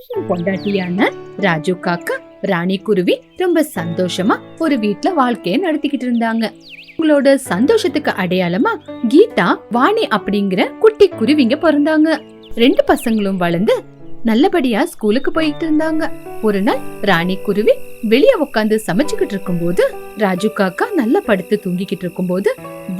ராஜேஷின் பொண்டாட்டியான ராஜு காக்கா ராணி குருவி ரொம்ப சந்தோஷமா ஒரு வீட்டுல வாழ்க்கைய நடத்திக்கிட்டு இருந்தாங்க. உங்களோட சந்தோஷத்துக்கு அடையாளமா கீதா வாணி அப்படிங்கிற குட்டி குருவிங்க பிறந்தாங்க. ரெண்டு பசங்களும் வளர்ந்து நல்லபடியா ஸ்கூலுக்கு போயிட்டு இருந்தாங்க. ஒரு நாள் ராணி குருவி வெளிய உட்காந்து சமைச்சுக்கிட்டு இருக்கும்போது ராஜு காக்கா நல்லா படுத்து தூங்கிக்கிட்டு இருக்கும்போது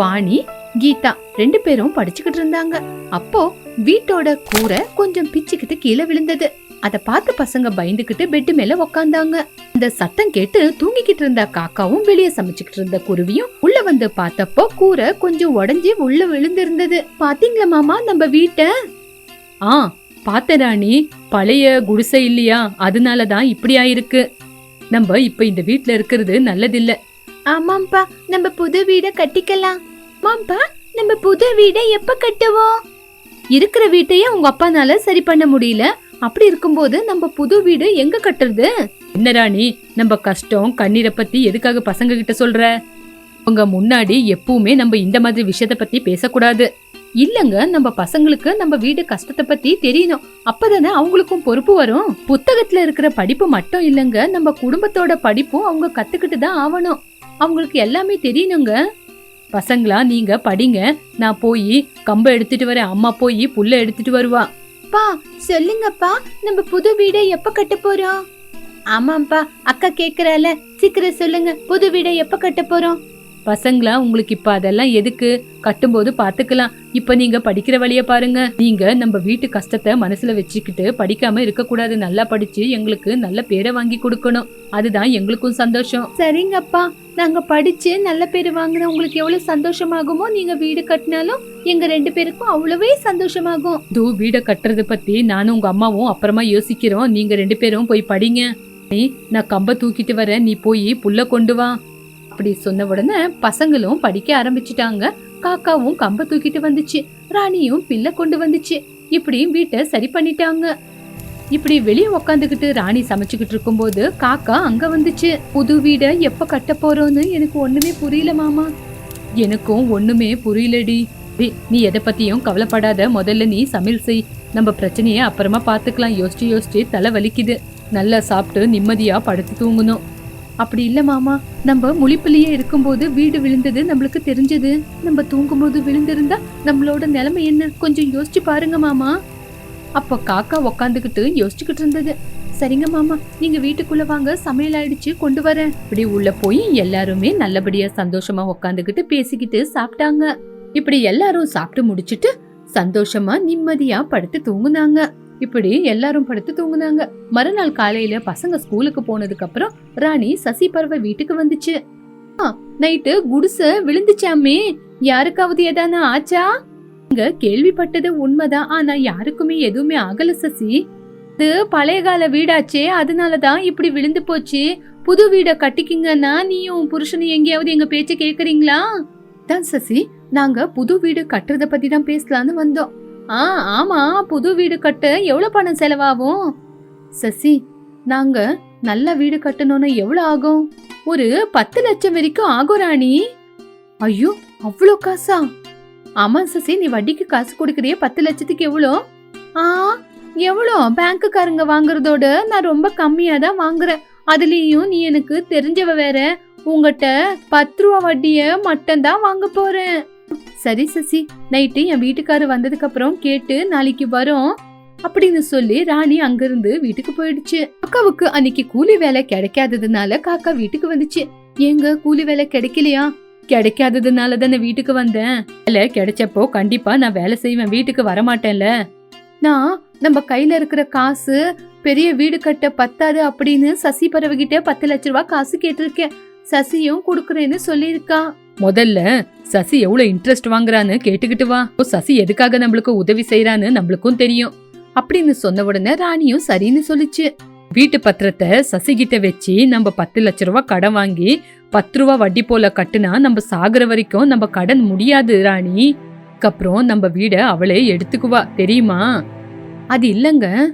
வாணி கீதா ரெண்டு பேரும் படிச்சுக்கிட்டு இருந்தாங்க. அப்போ வீட்டோட கூரை கொஞ்சம் பிச்சுக்கிட்டு கீழே விழுந்தது. அத பார்த்து பசங்க பயந்துகிட்டு பெட்டு மேல உக்காந்தாங்க. அந்த சத்தம் கேட்டு தூங்கிக்கிட்டு இருந்த காக்காவும் வெளியே சமைச்சுக்கிட்டு இருந்த குருவியும் உள்ள வந்து பார்த்தப்போ கூரை கொஞ்சம் உடைஞ்சு உள்ள விழுந்திருந்தது. பாத்தீங்களா மாமா நம்ம வீட்டை? ஆ பார்த்த ராணி. பழைய குடிசை இல்லையா? அதனாலதான் இப்படி ஆயிருக்கு. நம்ம இப்ப இந்த வீட்ல இருக்கிறது நல்லதில்ல. ஆமாம்பா நம்ம புது வீட கட்டிக்கலாம். ஆமாம்பா நம்ம புது வீடை எப்ப கட்டுவோம்? இருக்கிற வீட்டையே உங்க அப்பானால சரி பண்ண முடியல. அப்படி இருக்கும்போது நம்ம புது வீடு எங்க கட்டுறது? என்ன ராணி நம்ம கஷ்டம் கண்ணீரை பத்தி எதுக்காக பசங்க கிட்ட சொல்ற? உங்க முன்னாடி எப்பவுமே நம்ம இந்த மாதிரி விஷயத்த பத்தி பேசக்கூடாது. இல்லங்க நம்ம பசங்களுக்கு நம்ம வீடு கஷ்டத்தை பத்தி தெரியணும். அப்பதானே அவங்களுக்கும் பொறுப்பு வரும். புத்தகத்துல இருக்கிற படிப்பு மட்டும் இல்லங்க நம்ம குடும்பத்தோட படிப்பும் அவங்க கத்துக்கிட்டு தான் ஆவணும். அவங்களுக்கு எல்லாமே தெரியணுங்க. பசங்களா நீங்க படிங்க. நான் போய் கம்ப எடுத்துட்டு வரேன். அம்மா போய் புல்ல எடுத்துட்டு வருவா. பா சொல்லுங்கப்பா நம்ம புது வீடை எப்ப கட்ட போறோம்? ஆமாப்பா அக்கா கேக்குறால. சீக்கிரம் சொல்லுங்க புது வீடை எப்ப கட்ட போறோம்? பசங்களா உங்களுக்கு இப்ப அதெல்லாம் எதுக்கு? கட்டும்போது பாத்துக்கலாம். இப்ப நீங்க படிக்கிற வழிய பாருங்க. நீங்க நம்ம வீட்டு கஷ்டத்தை மனசுல வச்சுக்கிட்டு படிக்காம இருக்க கூடாது நல்லா படிச்சு எங்களுக்கு நல்ல பேரை வாங்கி கொடுக்கணும். அதுதான் எங்களுக்கும் சந்தோஷம். சரிங்கப்பா. நாங்க படிச்சு நல்ல பேர் வாங்கினா உங்களுக்கு எவ்வளவு சந்தோஷமாகுமோ நீங்க வீடு கட்டினாலும் எங்க ரெண்டு பேருக்கும் அவ்வளவே சந்தோஷமாகும். தூ வீட கட்டுறது பத்தி நானும் உங்க அம்மாவும் அப்புறமா யோசிக்கிறோம். நீங்க ரெண்டு பேரும் போய் படிங்க. நான் கம்ப தூக்கிட்டு வரேன். நீ போய் புல்ல கொண்டு வா. அப்படி சொன்ன உடனே பசங்களும் படிக்க ஆரம்பிச்சிட்டாங்க. காக்காவும் கம்ப தூக்கிட்டு வந்துச்சு. ராணியும் பிள்ளை கொண்டு வந்துச்சு. இப்படி வீட்டை சரி பண்ணிட்டாங்க. இப்படி வெளியே உக்காந்துக்கிட்டு ராணி சமைச்சுக்கிட்டு இருக்கும்போது காக்கா அங்க வந்துச்சு. புது வீடை எப்ப கட்ட போறோம்னு எனக்கு ஒண்ணுமே புரியல மாமா. எனக்கும் ஒண்ணுமே புரியலடி. நீ எதை பத்தியும் கவலைப்படாத. முதல்ல நீ சமையல் செய். நம்ம பிரச்சனையை அப்புறமா பாத்துக்கலாம் யோசிச்சு யோசிச்சு தலை வலிக்குது. நல்லா சாப்பிட்டு நிம்மதியா படுத்து தூங்கணும். அப்படி இல்ல மாமா. நம்ம முழிப்புலயே இருக்கும்போது வீடு விழுந்தது நம்மளுக்கு தெரிஞ்சது. நம்ம தூங்கும்போது விழுந்திருந்தா நம்மளோட நிலைமை என்ன? கொஞ்சம் யோசிச்சு பாருங்க மாமா. அப்ப காக்கா உக்காந்துக்கிட்டு யோசிச்சுக்கிட்டு இருந்தது. சரிங்க மாமா நீங்க வீட்டுக்குள்ள வாங்க சமையல் ஆயிடுச்சு கொண்டு வரேன். இப்படி உள்ள போய் எல்லாருமே நல்லபடியா சந்தோஷமா உக்காந்துக்கிட்டு பேசிக்கிட்டு சாப்பிட்டாங்க. இப்படி எல்லாரும் சாப்பிட்டு முடிச்சிட்டு சந்தோஷமா நிம்மதியா படுத்து தூங்குனாங்க. இப்படி எல்லாரும் படுத்து தூங்குனாங்க. மறுநாள் காலையில பசங்க ஸ்கூலுக்கு போனதுக்கு அப்புறம் ராணி சசி பறவை வீட்டுக்கு வந்துச்சு. ஆ, நைட்டு குடிச விழுந்துச்சாமே யாருக்காவது ஏதான ஆச்சா? இங்க கேள்விப்பட்டது உண்மைதான். ஆனா யாருக்குமே எதுவுமே ஆகல சசி. இது பழைய கால வீடாச்சே. அதனாலதான் இப்படி விழுந்து போச்சு. புது வீட கட்டிக்கிங்கன்னா நீயும் புருஷனும் எங்கேயாவது எங்க பேச்ச கேக்குறீங்களா? தான் சசி. நாங்க புது வீடு கட்டுறத பத்தி தான் பேசலான்னு வந்தோம். ஆ ஆமா புது வீடு கட்ட எவ்வளவு பணம் செலவாகும்? சசி நாங்க நல்ல வீடு கட்டணும்னு எவ்வளவு ஆகும்? ஒரு பத்து லட்சம் வரைக்கும் ஆகும் ராணி. ஐயோ அவ்வளோ காசா? ஆமா சசி நீ வட்டிக்கு காசு கொடுக்கறியே பத்து லட்சத்துக்கு எவ்வளோ? ஆ எவ்வளோ? பேங்க்குக்காரங்க வாங்குறதோட நான் ரொம்ப கம்மியா தான் வாங்குறேன். அதுலயும் நீ எனக்கு தெரிஞ்சவ வேற. உங்ககிட்ட பத்து ரூபா வட்டியை மட்டும்தான் வாங்க போறேன். சரி சசி நைட்டு என் வீட்டுக்காரு வந்ததுக்கு அப்புறம் கேட்டு நாளைக்கு வரோம் அப்படின்னு சொல்லி ராணி அங்கிருந்து வீட்டுக்கு போயிடுச்சு. அக்காவுக்கு அன்னைக்கு கூலி வேலை கிடைக்காததுனால காக்கா வீட்டுக்கு வந்துச்சு. ஏங்க கூலி வேலை கிடைக்கலையா? கிடைக்காததுனால தானே வீட்டுக்கு வந்தேன். வேலை கிடைச்சப்போ கண்டிப்பா நான் வேலை செய்வேன் வீட்டுக்கு வரமாட்டேன்ல. நான் நம்ம கையில இருக்கிற காசு பெரிய வீடு கட்ட பத்தாது அப்படின்னு சசி பறவைகிட்ட பத்து லட்ச ரூபாய் காசு கேட்டிருக்கேன். சசியும் கொடுக்குறேன்னு சொல்லியிருக்கா. முதல்ல சசி எவ்வளவு இன்ட்ரெஸ்ட் வாங்குறான்னு கேட்டுக்கிட்டு வா. ஓ, சசி எதுக்காக நம்மளுக்கு உதவி செய்யறான்னு நம்மளுக்கும் தெரியும். அப்படின்னு சொன்ன உடனே ராணியும் சரின்னு சொல்லுச்சு. வீட்டு பத்திரத்தை சசி கிட்ட வச்சு நம்ம பத்து லட்ச ரூபா கடன் வாங்கி பத்து ரூபா வட்டி போல கட்டுனா நம்ம சாகுற வரைக்கும் நம்ம கடன் முடியாது ராணி. அதுக்கப்புறம் நம்ம வீடை அவளே எடுத்துக்குவா தெரியுமா? அது இல்லங்க.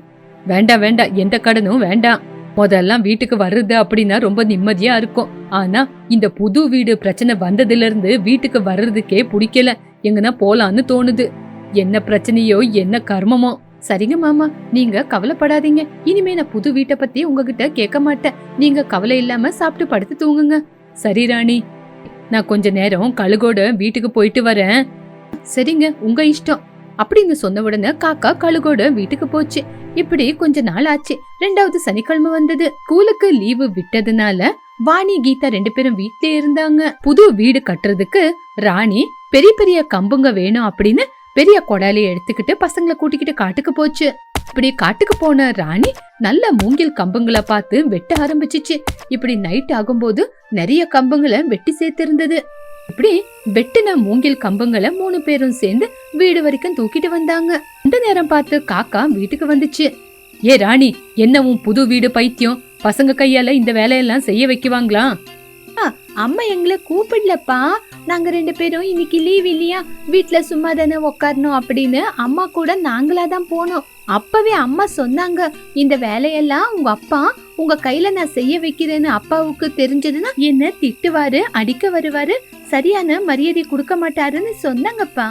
வேண்டாம் வேண்டாம் எந்த கடனும் வேண்டாம். முதல்லாம் வீட்டுக்கு வர்றது அப்படின்னா ரொம்ப நிம்மதியா இருக்கும். ஆனா இந்த புது வீடு பிரச்சனை வந்ததுல இருந்து வீட்டுக்கு வர்றதுக்கே பிடிக்கல. எங்கன்னா போலான்னு தோணுது. என்ன பிரச்சனையோ என்ன கர்மமோ. சரிங்க மாமா நீங்க கவலைப்படாதீங்க. இனிமே நான் புது வீட்டை பத்தி உங்ககிட்ட கேட்க மாட்டேன். நீங்க கவலை இல்லாம சாப்பிட்டு படுத்து தூங்குங்க. சரி ராணி. நான் கொஞ்ச நேரம் கழுகோட வீட்டுக்கு போயிட்டு வரேன். சரிங்க உங்க இஷ்டம். அப்படின்னு சொன்ன உடனே காக்கா கழுகோட வீட்டுக்கு போச்சு. இப்படி கொஞ்ச நாள் ஆச்சு. ரெண்டாவது சனிக்கிழமை வந்தது. ஸ்கூலுக்கு லீவு விட்டதுனால வாணி கீதா ரெண்டு பேரும் வீட்லயே இருந்தாங்க. புது வீடு கட்டுறதுக்கு ராணி பெரிய பெரிய கம்புங்க வேணும் அப்படின்னு பெரிய கொடாலியை எடுத்துக்கிட்டு பசங்களை கூட்டிக்கிட்டு காட்டுக்கு போச்சு. இப்படி காட்டுக்கு போன ராணி நல்ல மூங்கில் கம்புங்களை பார்த்து வெட்ட ஆரம்பிச்சிச்சு. இப்படி நைட் ஆகும்போது நிறைய கம்புங்களை வெட்டி சேர்த்திருந்தது. இப்படி வெட்டின மூங்கில் கம்புங்களை மூணு பேரும் சேர்ந்து வீடு வரைக்கும் தூக்கிட்டு வந்தாங்க. அந்த நேரம் பார்த்து காக்கா வீட்டுக்கு வந்துச்சு. ஏ ராணி என்ன உன் புது வீடு பைத்தியம்? பசங்க கையால இந்த வேலையெல்லாம் செய்ய வைக்குவாங்களா? அம்மா எங்களை கூப்பிடலப்பா. நாங்க ரெண்டு பேரும் இன்னைக்கு லீவ் இல்லையா? வீட்டுல சும்மா தானே உட்காரணும் அப்படின்னு அம்மா கூட நாங்களா தான் போனோம். அப்பவே அம்மா சொன்னாங்க இந்த வேலையெல்லாம் உங்க அப்பா உங்க கையில நான் செய்ய வைக்கிறேன்னு அப்பாவுக்கு தெரிஞ்சதுன்னா என்ன திட்டுவாரு அடிக்க வருவாரு சரியான மரியாதை கொடுக்க மாட்டாருன்னு சொன்னாங்கப்பா.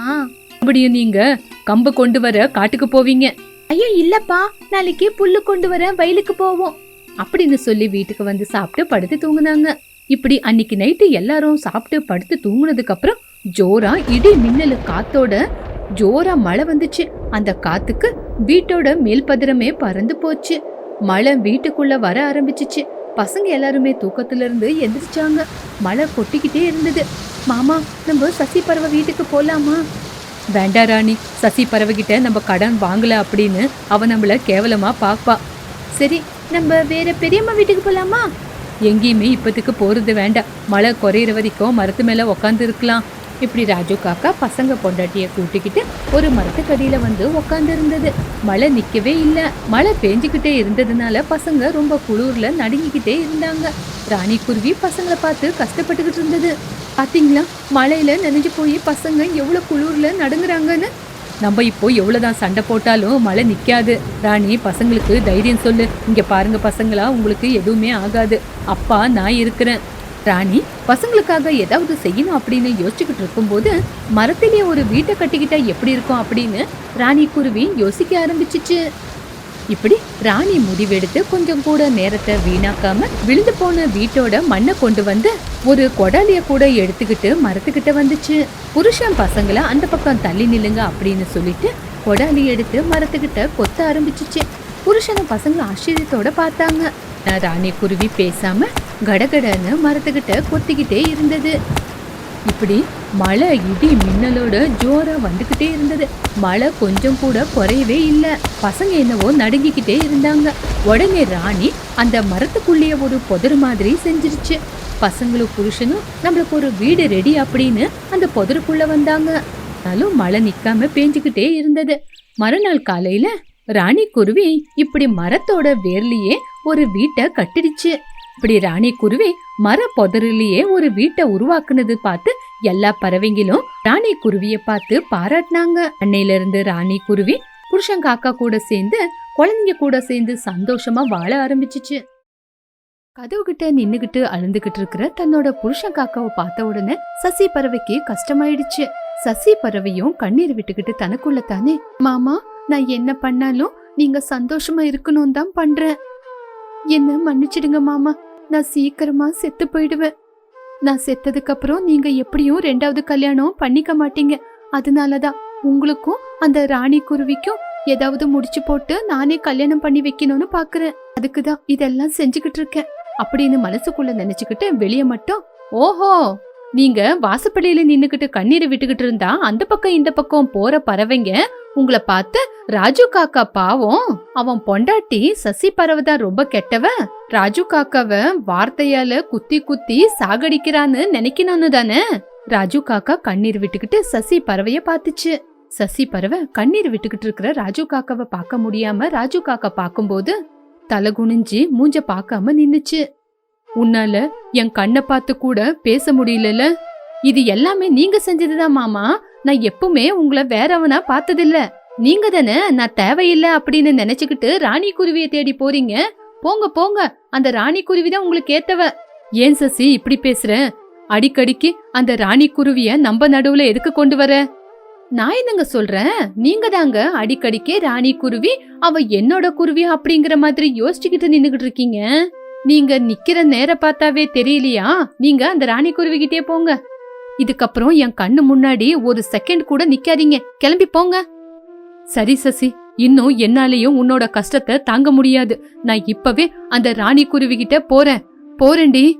அப்படியும் நீங்க கம்பு கொண்டு வர காட்டுக்கு போவீங்க. ஐயோ இல்லப்பா. நாளைக்கு புல்லு கொண்டு வர வயலுக்கு போவோம். அப்படின்னு சொல்லி வீட்டுக்கு வந்து சாப்பிட்டு படுத்து தூங்குனாங்க. இப்படி அன்னைக்கு நைட்டு எல்லாரும் சாப்பிட்டு படுத்து தூங்குனதுக்கு அப்புறம் ஜோரா இடி மின்னலு காத்தோட ஜோரா மழை வந்துச்சு. அந்த காத்துக்கு வீட்டோட மேல் பத்திரமே பறந்து போச்சு. மழை வீட்டுக்குள்ள வர ஆரம்பிச்சிச்சு. பசங்க எல்லாருமே தூக்கத்துல இருந்து எந்திரிச்சாங்க. மழை கொட்டிக்கிட்டே இருந்தது. மாமா நம்ம சசி பறவை வீட்டுக்கு போலாமா? வேண்டா ராணி சசி பறவை கிட்ட நம்ம கடன் வாங்கல அப்படின்னு அவ நம்மள கேவலமா பார்ப்பா சரி நம்ம வேற பெரியம்மா வீட்டுக்கு போலாமா? எங்கேயுமே இப்போதைக்கு போறது வேண்டாம். மழை குறையிற வரைக்கும் மரத்து மேல உக்காந்து இருக்கலாம். இப்படி ராஜு காக்கா பசங்க பொண்டாட்டியை கூட்டிக்கிட்டு ஒரு மரத்துக்கடியில் வந்து உக்காந்துருந்தது. மழை நிற்கவே இல்லை. மழை பேஞ்சிக்கிட்டே இருந்ததுனால பசங்க ரொம்ப குளிர்ல நடுங்கிக்கிட்டே இருந்தாங்க. ராணி குருவி பசங்களை பார்த்து கஷ்டப்பட்டுக்கிட்டு இருந்தது. பார்த்தீங்களா மழையில் நனைஞ்சு போய் பசங்க எவ்வளோ குளூரில் நடுங்குறாங்கன்னு? நம்ம இப்போ எவ்வளோதான் சண்டை போட்டாலும் மழை நிற்காது ராணி பசங்களுக்கு தைரியம் சொல்லு. இங்கே பாருங்க பசங்களா உங்களுக்கு எதுவுமே ஆகாது. அப்பா நான் இருக்கிறேன். ராணி பசங்களுக்காக ஏதாவது செய்யணும் அப்படின்னு யோசிச்சுக்கிட்டு இருக்கும்போது மரத்திலேயே ஒரு வீட்டை கட்டிக்கிட்டா எப்படி இருக்கும் அப்படின்னு ராணி குருவி யோசிக்க ஆரம்பிச்சிச்சு. இப்படி ராணி முடிவெடுத்து கொஞ்சம் கூட நேரத்தை வீணாக்காம விழுந்து போன வீட்டோட மண்ணை கொண்டு வந்து ஒரு கொடாலிய கூட எடுத்துக்கிட்டு மரத்துக்கிட்ட வந்துச்சு. புருஷன் பசங்களை அந்த பக்கம் தள்ளி நில்லுங்க அப்படின்னு சொல்லிட்டு கொடாலி எடுத்து மரத்துக்கிட்ட கொத்த ஆரம்பிச்சிச்சு. புருஷனை பசங்க ஆச்சரியத்தோட பார்த்தாங்க. ராணி குருவி பேசாம கடகடன்னு மரத்துக்கிட்ட கொத்திக்கிட்டே இருந்தது. இப்படி மழை இடி மின்னலோட ஜோராக வந்துக்கிட்டே இருந்தது. மழை கொஞ்சம் கூட குறையவே இல்லை. பசங்க என்னவோ நடுங்கிக்கிட்டே இருந்தாங்க. உடனே ராணி அந்த மரத்துக்குள்ளேயே ஒரு புதர் மாதிரி செஞ்சிருச்சு. பசங்களும் புருஷனும் நம்மளுக்கு ஒரு வீடு ரெடி அப்படின்னு அந்த புதருக்குள்ளே வந்தாங்க. ஆனாலும் மழை நிற்காம பேஞ்சுக்கிட்டே இருந்தது. மறுநாள் காலையில் ராணி குருவி இப்படி மரத்தோட வேர்லேயே ஒரு வீட்டை கட்டிடுச்சு. இப்படி ராணி குருவி மர புதரிலேயே ஒரு வீட்டை உருவாக்குனது பார்த்து எல்லா பறவைங்களும் ராணி குருவியை பார்த்து பாராட்டினாங்க. அன்னையில இருந்து ராணி குருவி புருஷன் காக்கா கூட சேர்ந்து குழந்தைங்க கூட சேர்ந்து சந்தோஷமா வாழ ஆரம்பிச்சிச்சு. கதவு கிட்ட நின்னுகிட்டு அழுந்துகிட்டு இருக்கிற தன்னோட புருஷன் காக்காவை பார்த்த உடனே சசி பறவைக்கு கஷ்டமாயிடுச்சு. சசி பறவையும் கண்ணீர் விட்டுக்கிட்டு தனக்குள்ள தானே மாமா நான் என்ன பண்ணாலும் நீங்க சந்தோஷமா இருக்கணும் தான் பண்றேன். என்ன மன்னிச்சிடுங்க மாமா நான் சீக்கிரமா செத்து போயிடுவேன். நான் செத்ததுக்கு அப்புறம் நீங்க எப்படியும் ரெண்டாவது கல்யாணம் பண்ணிக்க மாட்டீங்க. அதனாலதான் உங்களுக்கும் அந்த ராணி குருவிக்கும் ஏதாவது முடிச்சு போட்டு நானே கல்யாணம் பண்ணி வைக்கணும்னு பாக்குறேன். அதுக்குதான் இதெல்லாம் செஞ்சுக்கிட்டு இருக்கேன். அப்படின்னு மனசுக்குள்ள நினைச்சுக்கிட்டு வெளிய மட்டும் ஓஹோ! நீங்க வாசப்படியில நின்னுக்கிட்டு கண்ணீரை விட்டுக்கிட்டு இருந்தா அந்த பக்கம் இந்த பக்கம் போற பறவைங்க உங்களை பார்த்து ராஜு காக்கா பாவம். அவன் பொண்டாட்டி சசி பறவை தான் ரொம்ப கெட்டவ. ராஜு காக்காவ வார்த்தையால குத்தி குத்தி சாகடிக்கிறான்னு நினைக்கணும்னு தானே. ராஜு காக்கா கண்ணீர் விட்டுக்கிட்டு சசி பறவைய பாத்துச்சு சசி பறவை கண்ணீர் விட்டுக்கிட்டு இருக்கிற ராஜு காக்காவை பார்க்க முடியாம ராஜு காக்கா பார்க்கும்போது தலை குனிஞ்சு மூஞ்ச பார்க்காம நின்னுச்சு. உன்னால என் கண்ணை பார்த்து கூட பேச முடியலல. இது எல்லாமே நீங்க செஞ்சதுதான் மாமா. நான் எப்பவுமே உங்களை வேறவனா பார்த்ததில்ல. நீங்க தானே நான் தேவையில்லை அப்படின்னு நினைச்சுக்கிட்டு ராணி குருவியை தேடி போறீங்க. போங்க போங்க அந்த ராணி குருவி தான் உங்களுக்கு ஏத்தவ. ஏன் சசி இப்படி பேசுற? அடிக்கடிக்கு அந்த ராணி குருவிய நம்ம நடுவுல எதுக்கு கொண்டு வர? நான் என்னங்க சொல்றேன்? நீங்க தாங்க அடிக்கடிக்கே ராணி குருவி அவ என்னோட குருவி அப்படிங்கிற மாதிரி யோசிச்சுக்கிட்டு நின்னுகிட்டு இருக்கீங்க. நீங்க நிக்கிற நேர பார்த்தாவே தெரியலையா? நீங்க அந்த ராணி குருவி கிட்டே போங்க. இதுக்கப்புறம் என் கண்ணு முன்னாடி ஒரு செகண்ட் கூட நிக்காதீங்க. கிளம்பி போங்க. சரி சசி. இன்னும் என்னாலேயும் உன்னோட கஷ்டத்தை தாங்க முடியாது. நான் இப்பவே அந்த ராணி குருவி கிட்ட போறேன். போறேன்டி.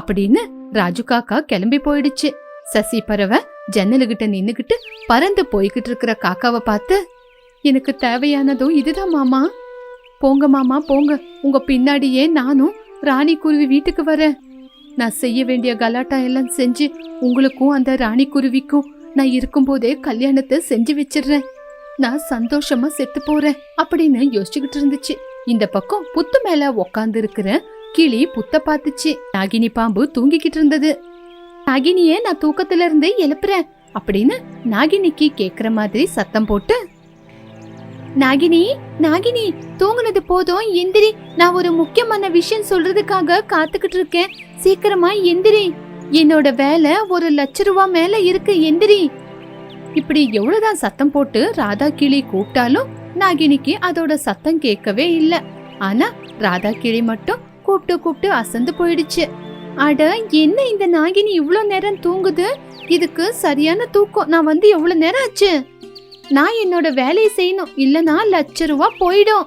அப்படின்னு ராஜு காக்கா கிளம்பி போயிடுச்சு. சசி பறவை ஜன்னலுகிட்ட நின்னுகிட்டு பறந்து போய்கிட்டு இருக்கிற காக்காவை பார்த்து எனக்கு தேவையானதும் இதுதான் மாமா. போங்க மாமா போங்க. உங்க பின்னாடியே நானும் ராணி குருவி வீட்டுக்கு வரேன். நான் செய்ய வேண்டிய கலாட்டா எல்லாம் செஞ்சு உங்களுக்கும் அந்த ராணி குருவிக்கும் நான் இருக்கும்போதே கல்யாணத்தை செஞ்சு வச்சிடுறேன். நான் சந்தோஷமா செத்து போறேன் அப்படின்னு யோசிச்சுக்கிட்டு இருந்துச்சு. இந்த பக்கம் புத்து மேல உக்காந்து இருக்கிற கிளி புத்த பார்த்துச்சு. நாகினி பாம்பு தூங்கிக்கிட்டு இருந்தது. நாகினியே நான் தூக்கத்துல இருந்து எழுப்புறேன் அப்படின்னு நாகினிக்கு கேக்குற மாதிரி சத்தம் போட்டு நாகினி நாகினி தூங்குனது போதும் எந்திரி. நான் ஒரு முக்கியமான விஷயம் சொல்றதுக்காக காத்துக்கிட்டு இருக்கேன். சீக்கிரமா எந்திரி. என்னோட வேலை ஒரு லட்ச ரூபா மேல இருக்கு எந்திரி. இப்படி எவ்வளவுதான் சத்தம் போட்டு ராதா கிளி கூப்பிட்டாலும் நாகினிக்கு அதோட சத்தம் கேட்கவே இல்ல. ஆனா ராதா கிளி மட்டும் கூப்பிட்டு கூப்பிட்டு அசந்து போயிடுச்சு. அட என்ன இந்த நாகினி இவ்வளோ நேரம் தூங்குது? இதுக்கு சரியான தூக்கம். நான் வந்து எவ்வளவு நேரம் ஆச்சு? நான் என்னோட வேலையை செய்யணும். இல்லனா லட்ச ரூபா போயிடும்.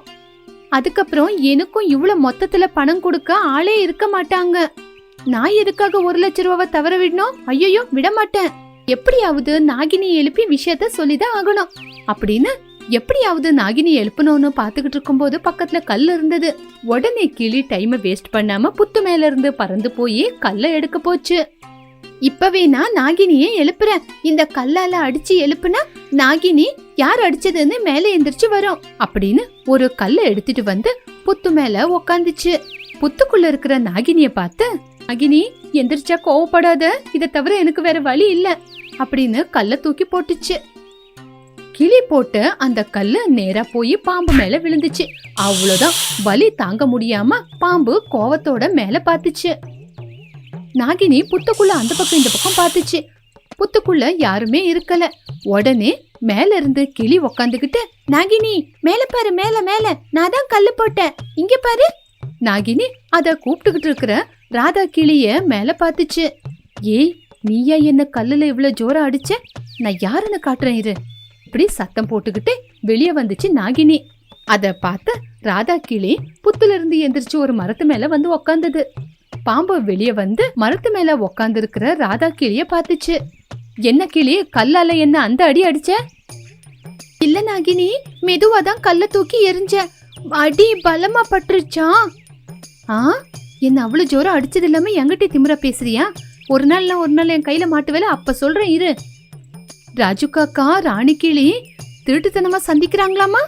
அதுக்கப்புறம் எனக்கும் இவ்வளவு மொத்தத்துல பணம் கொடுக்க ஆளே இருக்க மாட்டாங்க. நான் எதுக்காக ஒரு லட்ச ரூபாவை தவற விடணும்? ஐயோ விட மாட்டேன் எப்படியாவது நாகினி எழுப்பி விஷயத்த சொல்லிதான் ஆகணும். அப்படின்னு எப்படியாவது நாகினி எழுப்பணும்னு பாத்துக்கிட்டு இருக்கும்போது பக்கத்துல கல் இருந்தது. உடனே கிளி டைமை வேஸ்ட் பண்ணாம புத்து மேல இருந்து பறந்து போய் கல்லை எடுக்க போச்சு. இப்பவே நான் நாகினியை எழுப்புறேன். இந்த கல்லால அடிச்சு எழுப்புனா நாகினி யார் அடிச்சதுன்னு மேல எந்திரிச்சு வரும் அப்படின்னு ஒரு கல்லை எடுத்துட்டு வந்து புத்து மேல உக்காந்துச்சு. புத்துக்குள்ள இருக்கிற நாகினிய பார்த்து நாகினி எந்திரிச்சா கோவப்படாத. இதை தவிர எனக்கு வேற வழி இல்ல. அப்படின்னு கல்ல தூக்கி போட்டுச்சு. கிளி போட்டு அந்த கல்லு நேரா போய் பாம்பு மேல விழுந்துச்சு. அவ்வளவுதான். வலி தாங்க முடியாம பாம்பு கோவத்தோட மேல பாத்துச்சு. நாகினி புத்துக்குள்ள அந்த பக்கம் இந்த பக்கம் பார்த்துச்சு. புத்துக்குள்ள யாருமே இருக்கல. உடனே மேல இருந்து கிளி உக்காந்துகிட்டு நாகினி மேல பாரு மேல மேல. நான் தான் கல்லு போட்டேன். இங்க பாரு. நாகினி அத கூப்பிட்டுக்கிட்டு இருக்கிற ராதா கிளிய மேல பாத்துச்சு ஏய் நீயா என்ன கல்லுல இவ்வளவு ஜோரா அடிச்ச? நான் யாருன்னு காட்டுறேன் இரு. இப்படி சத்தம் போட்டுக்கிட்டு வெளியே வந்துச்சு நாகினி. அத பார்த்து ராதா கிளி புத்துல இருந்து எந்திரிச்சு ஒரு மரத்து மேல வந்து உக்காந்தது. பாம்பு வெளியே வந்து மரத்து மேல உக்காந்து இருக்கிற ராதா கிளிய பார்த்துச்சு. என்ன கிளி கல்லால என்ன அந்த அடி அடிச்ச? இல்ல நாகினி மெதுவா தான் கல்ல தூக்கி எரிஞ்ச. அடி பலமா பட்டுருச்சா? ஆ? என்ன அவ்வளவு ஜோரம் அடிச்சது இல்லாம எங்கிட்ட திமிரா பேசுறியா? ஒரு நாள் நான் ஒரு நாள் என் கையில மாட்டுவேல அப்ப சொல்றேன் இரு. ராஜு காக்கா ராணி கிளி திருட்டுத்தனமா சந்திக்கிறாங்களாமா?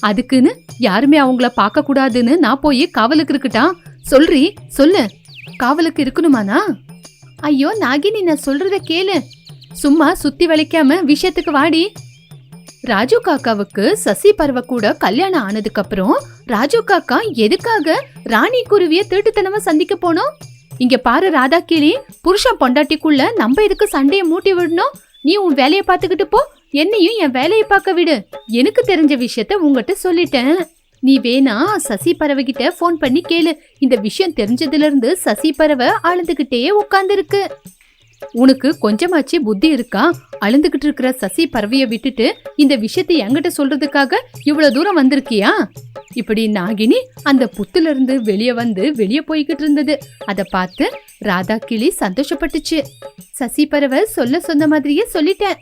அதுக்குன்னு யாருமே அவங்கள பார்க்க கூடாதுன்னு நான் போய் காவலுக்கு இருக்கட்டா? சொல்றி சொல்லு. காவலுக்கு இருக்கணுமானா? ஐயோ நாகினி நான் சொல்றத கேளு. சும்மா சுத்தி வளைக்காம விஷயத்துக்கு வாடி. ராஜு காக்காவுக்கு சசி பறவை கூட கல்யாணம் ஆனதுக்கு அப்புறம் ராஜு காக்கா எதுக்காக ராணி குருவிய திருட்டுத்தனமா சந்திக்க போனோம்? இங்க பாரு ராதா கிளி புருஷன் பொண்டாட்டிக்குள்ள நம்ம எதுக்கு சண்டையை மூட்டி விடணும்? நீ உன் வேலையை பார்த்துக்கிட்டு போ. என்னையும் என் வேலையை பார்க்க விடு. எனக்கு தெரிஞ்ச விஷயத்த உங்ககிட்ட சொல்லிட்டேன். நீ வேணா சசி பறவை கிட்ட ஃபோன் பண்ணி கேளு. இந்த விஷயம் தெரிஞ்சதுல இருந்து சசி பறவை அழுதுகிட்டே உட்கார்ந்துருக்கு. உனக்கு கொஞ்சமாச்சு புத்தி இருக்கா? அழுந்துகிட்டு இருக்கிற சசி பறவைய விட்டுட்டு இந்த விஷயத்தை என்கிட்ட சொல்றதுக்காக இவ்வளவு தூரம் வந்திருக்கியா? இப்படி நாகினி அந்த புத்துல இருந்து வெளியே வந்து வெளியே போய்கிட்டு இருந்தது. அத பார்த்து ராதா கிளி சந்தோஷப்பட்டுச்சு. சசி பறவை சொல்ல சொன்ன மாதிரியே சொல்லிட்டேன்.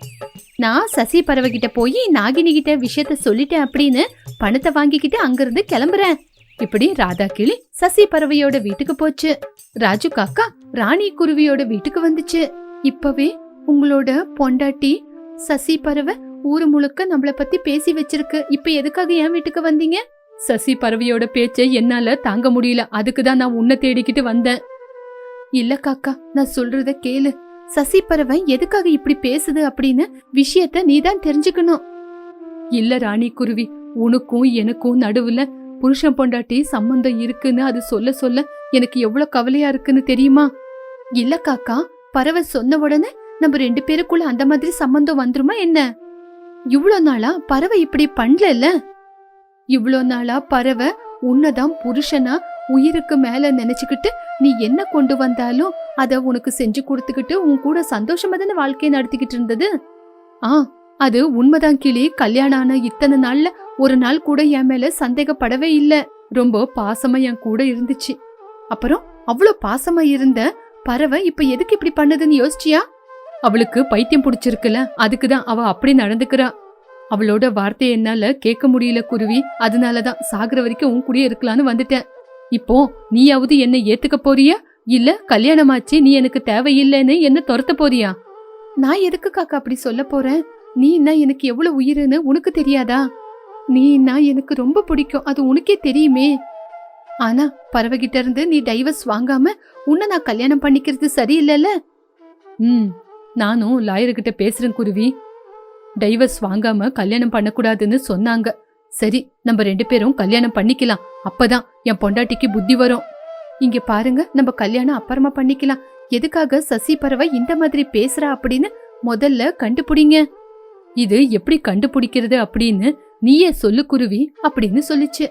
நான் சசி பறவை கிட்ட போய் நாகினி கிட்ட விஷயத்த சொல்லிட்டேன் அப்படின்னு பணத்தை வாங்கிக்கிட்டு அங்கிருந்து கிளம்புறேன். இப்படி ராதா கிளி சசி பறவையோட வீட்டுக்கு போச்சு. ராஜு காக்கா ராணி குருவியோட வீட்டுக்கு வந்துச்சு. இப்பவே உங்களோட பொண்டாட்டி சசி பறவை ஊரு முழுக்க நம்மள பத்தி பேசி வச்சிருக்கு. இப்ப எதுக்காக என் வீட்டுக்கு வந்தீங்க? சசி பறவையோட பேச்சை என்னால தாங்க முடியல. அதுக்கு தான் நான் உன்னை தேடிக்கிட்டு வந்தேன். இல்ல காக்கா நான் சொல்றத கேளு. சசி பறவை எதுக்காக இப்படி பேசுது அப்படின்னு விஷயத்த நீதான் தெரிஞ்சுக்கணும். இல்ல ராணி குருவி உனக்கும் எனக்கும் நடுவுல புருஷன் பொண்டாட்டி சம்பந்தம் இருக்குன்னு அது சொல்ல சொல்ல எனக்கு எவ்வளவு கவலையா இருக்குன்னு தெரியுமா? இல்ல காக்கா பறவை சொன்ன உடனே நம்ம ரெண்டு பேருக்குள்ள அந்த மாதிரி சம்பந்தம் வந்துருமா என்ன? இவ்வளோ நாளா பறவை இப்படி பண்ணல இவ்வளோ நாளா பறவை உன்னதான் புருஷனா உயிருக்கு மேல நினைச்சுக்கிட்டு நீ என்ன கொண்டு வந்தாலும் அத உனக்கு செஞ்சு கொடுத்துக்கிட்டு உன் கூட சந்தோஷமா தானே வாழ்க்கையை நடத்திக்கிட்டு இருந்தது? ஆ அது உண்மைதான் கிளி. கல்யாணம் ஆன இத்தனை நாள்ல ஒரு நாள் கூட என் மேல சந்தேகப்படவே இல்ல. ரொம்ப பாசமா என் கூட இருந்துச்சு. அப்புறம் அவ்வளோ பாசமா இருந்த பறவை இப்ப எதுக்கு இப்படி பண்ணுதுன்னு யோசிச்சியா? அவளுக்கு பைத்தியம் பிடிச்சிருக்குல அதுக்குதான் அவ அப்படி நடந்துக்கிறா. அவளோட வார்த்தையை என்னால கேட்க முடியல குருவி. அதனாலதான் சாகுற வரைக்கும் உன் கூடயே இருக்கலான்னு வந்துட்டேன். இப்போ நீயாவது என்னை ஏத்துக்க போறியா? இல்ல கல்யாணமாச்சு நீ எனக்கு தேவையில்லைன்னு என்ன துரத்த போறியா? நான் எதுக்கு காக்கா அப்படி சொல்ல போறேன்? நீன்னா எனக்கு எவ்வளவு உயிருன்னு உனக்கு தெரியாதா? நீன்னா எனக்கு ரொம்ப பிடிக்கும் அது உனக்கே தெரியுமே. ஆனா பறவைகிட்ட இருந்து நீ டைவர்ஸ் வாங்காம உன்னை நான் கல்யாணம் பண்ணிக்கிறது சரியில்லைல்ல? ம் நானும் லாயர்கிட்ட பேசுறேன் குருவி. டைவர்ஸ் வாங்காம கல்யாணம் பண்ணக்கூடாதுன்னு சொன்னாங்க. சரி நம்ம ரெண்டு பேரும் கல்யாணம் பண்ணிக்கலாம். அப்பதான் என் பொண்டாட்டிக்கு புத்தி வரும். இங்க பாருங்க நம்ம கல்யாணம் அப்புறமா பண்ணிக்கலாம். எதுக்காக சசி பறவை இந்த மாதிரி பேசுறா அப்படின்னு முதல்ல கண்டுபிடிங்க. இது எப்படி கண்டுபிடிக்கிறது அப்படின்னு நீயே சொல்லு குருவி அப்படின்னு சொல்லிச்சு.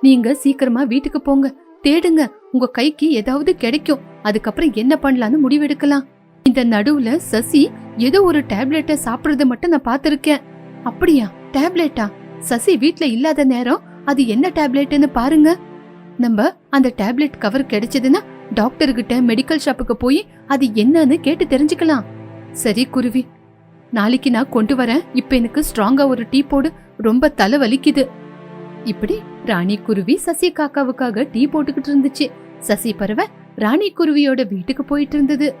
நீங்க சீக்கிரமா வீட்டுக்கு போங்க. தேடுங்க. உங்க கைக்கு ஏதாவது கிடைக்கும். அதுக்கப்புறம் என்ன பண்ணலாம்னு முடிவெடுக்கலாம். இந்த நடுவுல சசி ஏதோ ஒரு டேப்லெட்டை சாப்பிடுறத மட்டும் நான் பாத்திருக்கேன் அப்படியா? டேப்லெட்டா? சசி வீட்ல இல்லாத நேரம் அது என்ன டேப்லெட்னு பாருங்க. நம்ம அந்த டேப்லெட் கவர் கிடைச்சதுன்னா டாக்டர் கிட்ட மெடிக்கல் ஷாப்புக்கு போய் அது என்னன்னு கேட்டு தெரிஞ்சுக்கலாம். சரி குருவி நாளைக்கு நான் கொண்டு வரேன். இப்ப எனக்கு ஸ்ட்ராங்கா ஒரு டீ போடு. ரொம்ப தலை வலிக்குது. இப்படி ராணி குருவி சசி காக்காவுக்காக டீ போட்டுக்கிட்டு இருந்துச்சு. சசி பறவை ராணி குருவியோட வீட்டுக்கு போயிட்டு இருந்தது.